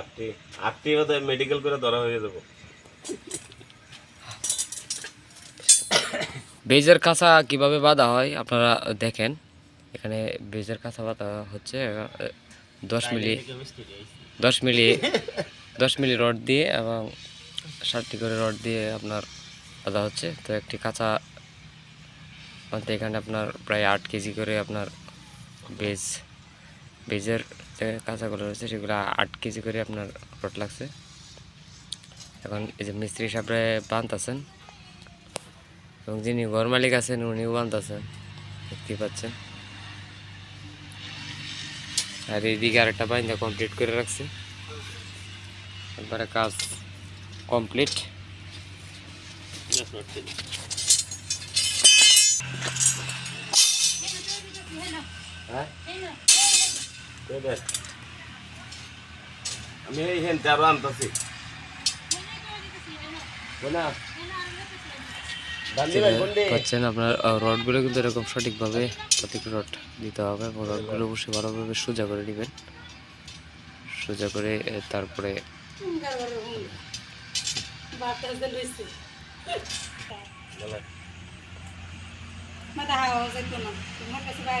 আটটি আটটি বোধ মেডিকেল করে ধরা হয়ে যাব। বেজের কাঁচা কীভাবে বাঁধা হয় আপনারা দেখেন। এখানে বেজের কাঁচা বাঁধা হচ্ছে দশ মিলি দশ মিলি দশ মিলি রড দিয়ে এবং ষাটটি করে রড দিয়ে আপনার বাঁধা হচ্ছে। তো একটি কাঁচা এখানে আপনার প্রায় আট কেজি করে আপনার বেজ বেজের যে কাঁচাগুলো রয়েছে, সেগুলো আট কেজি করে আপনার রড লাগছে। এখন এই যে মিস্ত্রি সাহেবরে আছেন এবং যিনি ঘর মালিক আছেন, উনিও বাঁধতেছেন দেখতে পাচ্ছেন। আর এইদিকে আরেকটা বাইন্দা কমপ্লিট করে রাখছে। একবারে কাজ কমপ্লিট হ্যাঁ। আমি এই হেন চারো আনতেছি। না? পাচ্ছেন আপনার রডগুলো কিন্তু এরকম সঠিকভাবে প্রত্যেকটা রড দিতে হবে এবং রডগুলো অবশ্যই ভালোভাবে সোজা করে নেবেন। সোজা করে তারপরে sa ito na. Kung magkasabay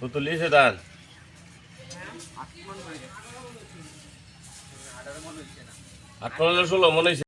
পুতুলিছে দান। আট পনেরো ষোলো মনে হয়েছে